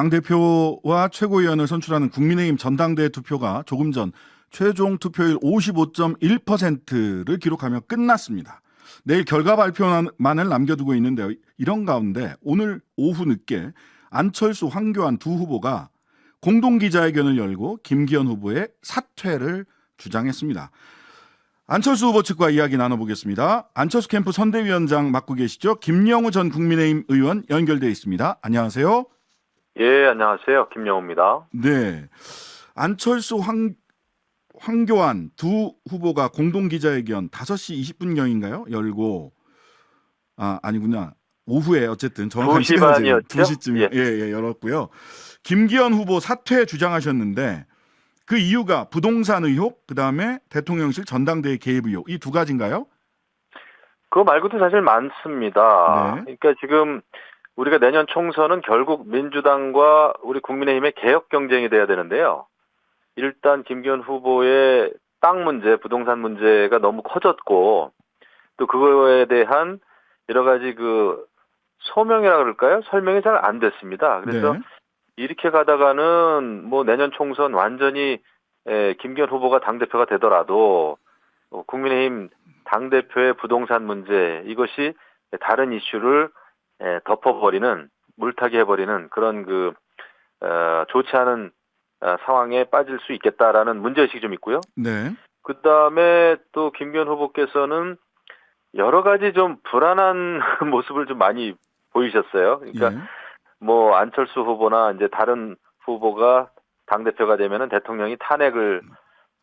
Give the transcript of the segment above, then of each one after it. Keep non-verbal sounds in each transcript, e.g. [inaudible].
당 대표와 최고위원을 선출하는 국민의힘 전당대회 투표가 조금 전 최종 투표율 55.1%를 기록하며 끝났습니다. 내일 결과 발표만을 남겨두고 있는데요. 이런 가운데 오늘 오후 늦게 안철수, 황교안 두 후보가 공동 기자회견을 열고 김기현 후보의 사퇴를 주장했습니다. 안철수 후보 측과 이야기 나눠보겠습니다. 안철수 캠프 선대위원장 맡고 계시죠? 김영우 전 국민의힘 의원 연결돼 있습니다. 안녕하세요. 예, 안녕하세요. 김영우입니다. 네. 안철수 황, 황교안 두 후보가 공동 기자회견 5시 20분경인가요? 열고 아, 아니구나. 오후에 어쨌든 정확한 2시 시간은 반이었죠? 2시쯤 예. 예. 예, 열었고요. 김기현 후보 사퇴 주장하셨는데 그 이유가 부동산 의혹, 그다음에 대통령실 전당대회 개입 의혹 이 두 가지인가요? 그거 말고도 사실 많습니다. 네. 그러니까 지금 우리가 내년 총선은 결국 민주당과 우리 국민의힘의 개혁 경쟁이 돼야 되는데요. 일단 김기현 후보의 땅 문제, 부동산 문제가 너무 커졌고 또 그거에 대한 여러 가지 그 소명이라 그럴까요? 설명이 잘 안 됐습니다. 그래서 네. 이렇게 가다가는 뭐 내년 총선 완전히 에, 김기현 후보가 당 대표가 되더라도 어, 국민의힘 당 대표의 부동산 문제 이것이 다른 이슈를 에, 덮어버리는 물타기 해버리는 그런 그 어, 좋지 않은 어, 상황에 빠질 수 있겠다라는 문제 의식이 좀 있고요. 네. 그 다음에 또 김기현 후보께서는 여러 가지 좀 불안한 [laughs] 모습을 좀 많이 보이셨어요. 그러니까 예. 뭐 안철수 후보나 이제 다른 후보가 당 대표가 되면은 대통령이 탄핵을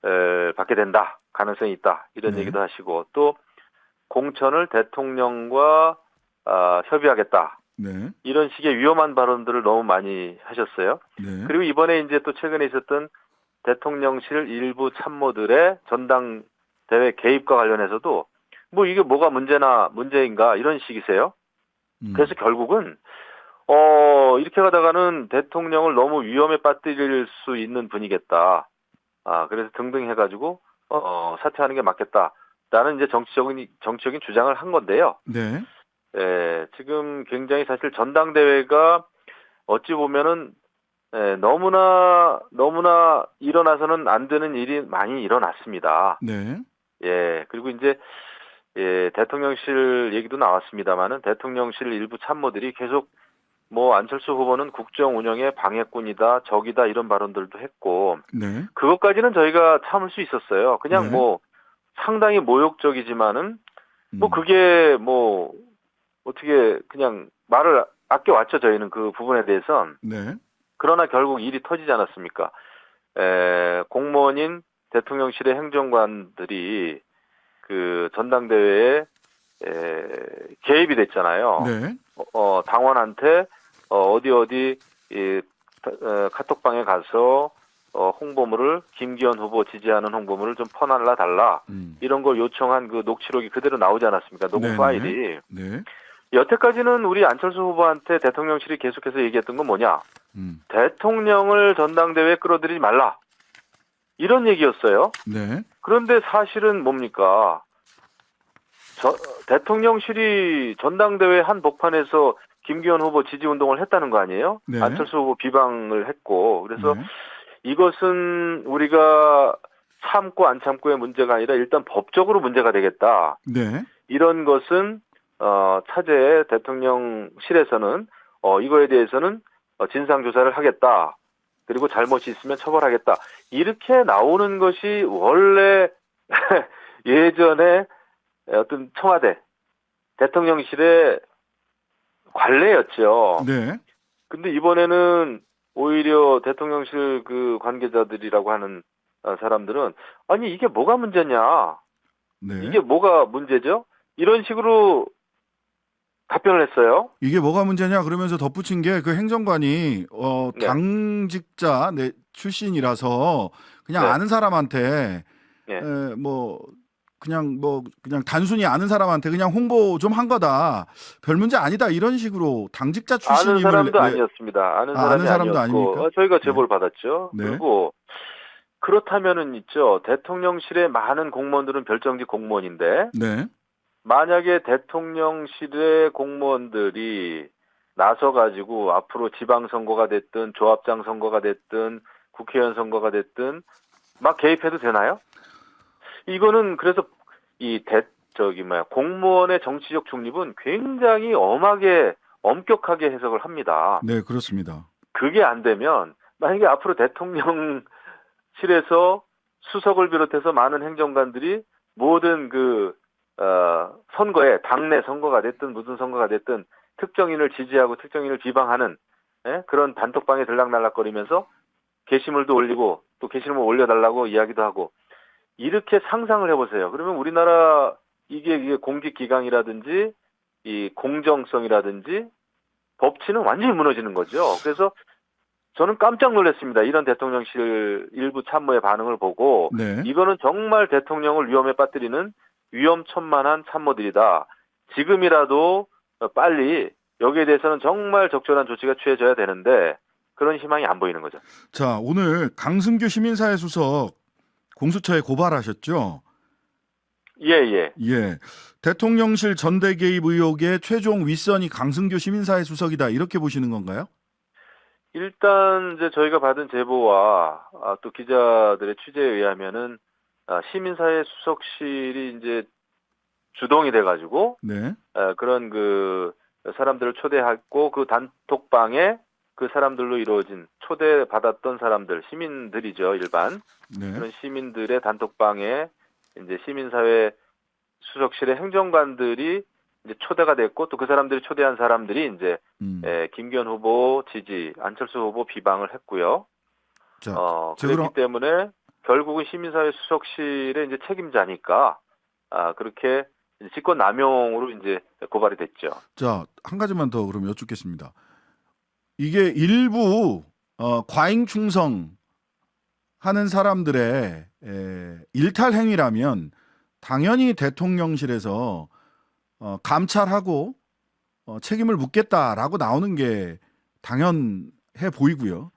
에, 받게 된다 가능성이 있다 이런 네. 얘기도 하시고 또 공천을 대통령과 아, 협의하겠다 네. 이런 식의 위험한 발언들을 너무 많이 하셨어요. 네. 그리고 이번에 이제 또 최근에 있었던 대통령실 일부 참모들의 전당 대회 개입과 관련해서도 뭐 이게 뭐가 문제나 문제인가 이런 식이세요. 음. 그래서 결국은 어 이렇게 가다가는 대통령을 너무 위험에 빠뜨릴 수 있는 분이겠다. 아 그래서 등등 해가지고 어 사퇴하는 게 맞겠다라는 이제 정치적인 정치적인 주장을 한 건데요. 네. 예, 지금 굉장히 사실 전당대회가 어찌 보면은 예, 너무나 너무나 일어나서는 안 되는 일이 많이 일어났습니다. 네. 예, 그리고 이제 예, 대통령실 얘기도 나왔습니다만은 대통령실 일부 참모들이 계속 뭐 안철수 후보는 국정 운영의 방해꾼이다, 적이다 이런 발언들도 했고 네. 그것까지는 저희가 참을 수 있었어요. 그냥 네. 뭐 상당히 모욕적이지만은 뭐 음. 그게 뭐 어떻게 그냥 말을 아껴왔죠 저희는 그 부분에 대해선 네. 그러나 결국 일이 터지지 않았습니까? 에, 공무원인 대통령실의 행정관들이 그 전당대회에 에, 개입이 됐잖아요. 네. 어, 어, 당원한테 어, 어디 어디 이, 어, 카톡방에 가서 어, 홍보물을 김기현 후보 지지하는 홍보물을 좀 퍼날라 달라 음. 이런 걸 요청한 그 녹취록이 그대로 나오지 않았습니까? 녹음. 파일이 네. 여태까지는 우리 안철수 후보한테 대통령실이 계속해서 얘기했던 건 뭐냐? 음. 대통령을 전당대회에 끌어들이지 말라. 이런 얘기였어요. 네. 그런데 사실은 뭡니까? 저, 대통령실이 전당대회 한 복판에서 김기현 후보 지지 운동을 했다는 거 아니에요? 네. 안철수 후보 비방을 했고 그래서 네. 이것은 우리가 참고 안 참고의 문제가 아니라 일단 법적으로 문제가 되겠다. 네. 이런 것은 어, 차제 대통령실에서는 어, 이거에 대해서는 어, 진상 조사를 하겠다. 그리고 잘못이 있으면 처벌하겠다. 이렇게 나오는 것이 원래 [laughs] 예전에 어떤 청와대 대통령실의 관례였죠. 네. 근데 이번에는 오히려 대통령실 그 관계자들이라고 하는 어, 사람들은 아니 이게 뭐가 문제냐? 네. 이게 뭐가 문제죠? 이런 식으로 답변을 했어요. 이게 뭐가 문제냐 그러면서 덧붙인 게 그 행정관이 어 네. 당직자 내 출신이라서 그냥 네. 아는 사람한테 네. 에, 뭐 그냥 뭐 그냥 단순히 아는 사람한테 그냥 홍보 좀 한 거다 별 문제 아니다 이런 식으로 당직자 아는 출신임을 사람도 네. 아니었습니다. 아는 아, 사람이 아는 사람도 아니었고 아닙니까? 어, 저희가 제보를 받았죠. 네. 그리고 그렇다면은 있죠. 대통령실의 많은 공무원들은 별정직 공무원인데 네. 만약에 대통령실의 공무원들이 나서 가지고 앞으로 지방 선거가 됐든 조합장 선거가 됐든 국회의원 선거가 됐든 막 개입해도 되나요? 이거는 그래서 이 대, 저기 뭐야 공무원의 정치적 중립은 굉장히 엄하게 엄격하게 해석을 합니다. 네, 그렇습니다. 그게 안 되면 만약에 앞으로 대통령실에서 수석을 비롯해서 많은 행정관들이 모든 그 어, 선거에 당내 선거가 됐든 무슨 선거가 됐든 특정인을 지지하고 특정인을 비방하는 예? 그런 단톡방에 들락날락거리면서 게시물도 올리고 또 게시물 올려달라고 이야기도 하고 이렇게 상상을 해보세요. 그러면 우리나라 이게, 이게 공직 기강이라든지 이 공정성이라든지 법치는 완전히 무너지는 거죠. 그래서 저는 깜짝 놀랐습니다. 이런 대통령실 일부 참모의 반응을 보고 네. 이거는 정말 대통령을 위험에 빠뜨리는 위험천만한 참모들이다. 지금이라도 빨리 여기에 대해서는 정말 적절한 조치가 취해져야 되는데 그런 희망이 안 보이는 거죠. 자, 오늘 강승규 시민사회 수석 공수처에 고발하셨죠? 예, 예. 예. 대통령실 전대 개입 의혹의 최종 윗선이 강승규 시민사회 수석이다. 이렇게 보시는 건가요? 일단 이제 저희가 받은 제보와 아, 또 기자들의 취재에 의하면은 아, 시민사회 수석실이 이제 주동이 돼가지고 네. 에, 그런 그 사람들을 초대했고 그 단톡방에 그 사람들로 이루어진 초대 받았던 사람들 시민들이죠 일반 네. 그런 시민들의 단톡방에 이제 시민사회 수석실의 행정관들이 이제 초대가 됐고 또 그 사람들이 초대한 사람들이 이제 음. 에, 김기현 후보 지지 안철수 후보 비방을 했고요. 자, 어, 저 그렇기 때문에 결국은 시민사회 수석실의 이제 책임자니까 아 그렇게 직권 남용으로 이제 고발이 됐죠. 자, 한 가지만 더 그럼 여쭙겠습니다. 이게 일부 어, 과잉 충성 하는 사람들의 에, 일탈 행위라면 당연히 대통령실에서 어, 감찰하고 어, 책임을 묻겠다라고 나오는 게 당연해 보이고요.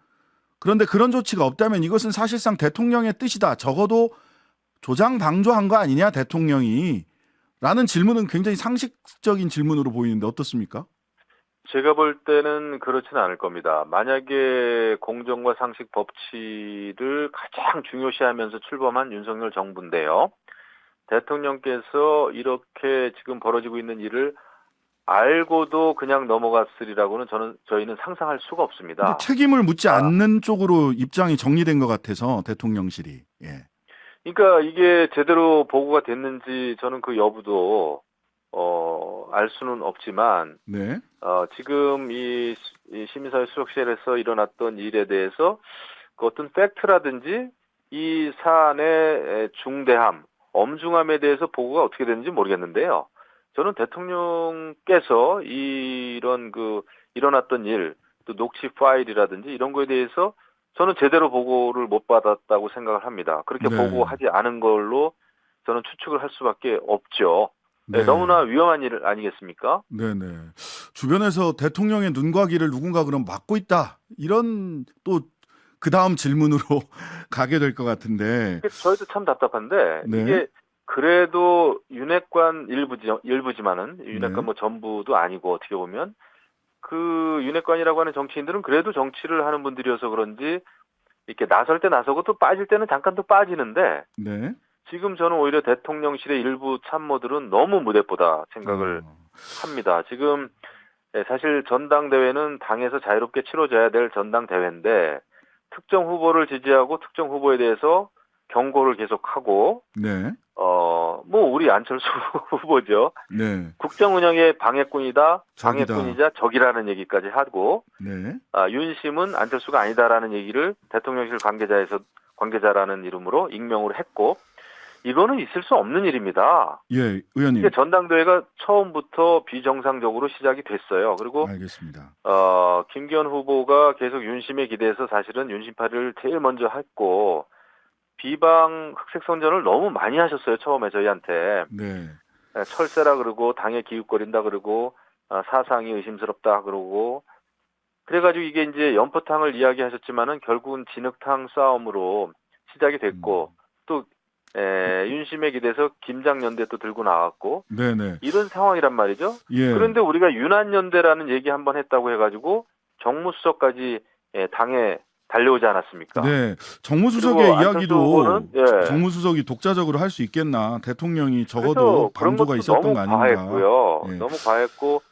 그런데 그런 조치가 없다면 이것은 사실상 대통령의 뜻이다. 적어도 조장 방조한 거 아니냐 대통령이 라는 질문은 굉장히 상식적인 질문으로 보이는데 어떻습니까? 제가 볼 때는 그렇지는 않을 겁니다. 만약에 공정과 상식 법치를 가장 중요시하면서 출범한 윤석열 정부인데요. 대통령께서 이렇게 지금 벌어지고 있는 일을 알고도 그냥 넘어갔으리라고는 저는 저희는 상상할 수가 없습니다. 책임을 묻지 아. 않는 쪽으로 입장이 정리된 것 같아서 대통령실이 예. 그러니까 이게 제대로 보고가 됐는지 저는 그 여부도 어, 알 수는 없지만 네, 어, 지금 이, 시- 이 시민사회 수석실에서 일어났던 일에 대해서 그 어떤 팩트라든지 이 사안의 중대함, 엄중함에 대해서 보고가 어떻게 되는지 모르겠는데요. 저는 대통령께서 이런 그 일어났던 일, 또 녹취 파일이라든지 이런 거에 대해서 저는 제대로 보고를 못 받았다고 생각을 합니다. 그렇게 네. 보고하지 않은 걸로 저는 추측을 할 수밖에 없죠. 네, 네. 너무나 위험한 일 아니겠습니까? 네, 네. 주변에서 대통령의 눈과 귀를 누군가 그럼 막고 있다 이런 또 그 다음 질문으로 [laughs] 가게 될 것 같은데 저희도 참 답답한데 네. 이게 그래도 윤핵관 일부지 일부지만은 윤핵관 네. 뭐 전부도 아니고 어떻게 보면 그 윤핵관이라고 하는 정치인들은 그래도 정치를 하는 분들이어서 그런지 이렇게 나설 때 나서고 또 빠질 때는 잠깐 또 빠지는데 네. 지금 저는 오히려 대통령실의 일부 참모들은 너무 무대보다 생각을 어, 합니다. 지금 예, 사실 전당대회는 당에서 자유롭게 치러져야 될 전당대회인데 특정 후보를 지지하고 특정 후보에 대해서 경고를 계속하고 네, 어 뭐 우리 안철수 [laughs] 후보죠. 네, 국정 운영의 방해꾼이다, 적이다. 방해꾼이자 적이라는 얘기까지 하고 네. 아, 윤심은 안철수가 아니다라는 얘기를 대통령실 관계자에서 관계자라는 이름으로 익명으로 했고 이거는 있을 수 없는 일입니다. 예, 의원님. 이게 전당대회가 처음부터 비정상적으로 시작이 됐어요. 그리고 알겠습니다. 어, 김기현 후보가 계속 윤심에 기대해서 사실은 윤심파를 제일 먼저 했고 비방 흑색 선전을 너무 많이 하셨어요. 처음에 저희한테 네, 에, 철새라 그러고 당에 기웃거린다 그러고 어, 사상이 의심스럽다 그러고 그래가지고 이게 이제 연포탕을 이야기하셨지만은 결국은 진흙탕 싸움으로 시작이 됐고 또 에, 윤심에 기대서 김장연대 또 들고 나왔고 네네. 이런 상황이란 말이죠. 예. 그런데 우리가 유난연대라는 얘기 한번 했다고 해가지고 정무수석까지 예, 당에 달려오지 않았습니까? 네. 정무수석의 이야기도 예. 정무수석이 독자적으로 할 수 있겠나. 대통령이 적어도 방조가 있었던 거 아닌가. 과했고요. 예. 너무 과했고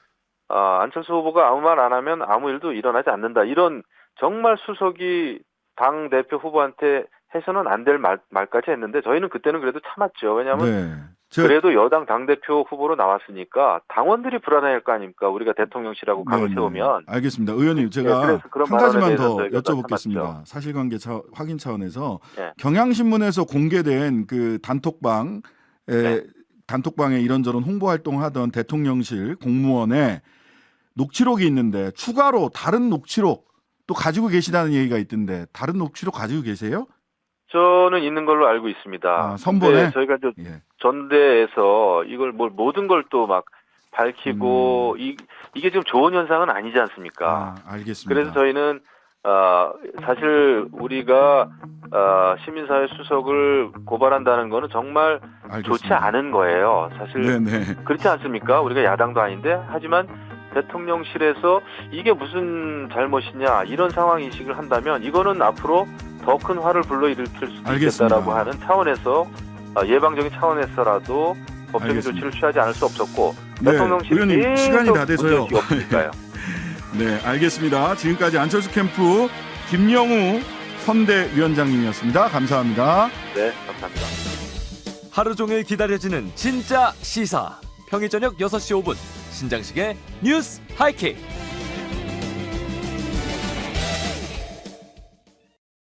아, 안철수 후보가 아무 말 안 하면 아무 일도 일어나지 않는다. 이런 정말 수석이 당 대표 후보한테 해서는 안 될 말까지 했는데 저희는 그때는 그래도 참았죠. 왜냐하면 네. 제가 그래도 여당 당 대표 후보로 나왔으니까 당원들이 불안해할 거 아닙니까? 우리가 대통령실하고 각을 네, 네. 세우면 알겠습니다. 의원님 예, 제가 한 가지만 더 여쭤보겠습니다. 참았죠. 사실관계 차, 확인 차원에서 예. 경향신문에서 공개된 그 단톡방에 네. 단톡방에 이런저런 홍보 활동하던 대통령실 공무원의 녹취록이 있는데 추가로 다른 녹취록 또 가지고 계시다는 얘기가 있던데 다른 녹취록 가지고 계세요? 저는 있는 걸로 알고 있습니다. 아, 선본에? 저희가 저 예. 전대에서 이걸 뭘 모든 걸 또 막 밝히고 음. 이, 이게 지금 좋은 현상은 아니지 않습니까? 아, 알겠습니다. 그래서 저희는 어, 사실 우리가 어, 시민사회 수석을 고발한다는 거는 정말 알겠습니다. 좋지 않은 거예요. 사실 네네. 그렇지 않습니까? 우리가 야당도 아닌데 하지만 대통령실에서 이게 무슨 잘못이냐 이런 상황 인식을 한다면 이거는 앞으로 더 큰 화를 불러일으킬 수도 알겠습니다. 있겠다라고 하는 차원에서 어, 예방적인 차원에서라도 법적인 알겠습니다. 조치를 취하지 않을 수 없었고 네, 대통령실이 시간이 다 돼서요. [laughs] 네, 알겠습니다. 지금까지 안철수 캠프 김영우 선대위원장님이었습니다. 감사합니다. 네, 감사합니다. 하루 종일 기다려지는 진짜 시사. 평일 저녁 6시 5분 신장식의 뉴스 하이킥.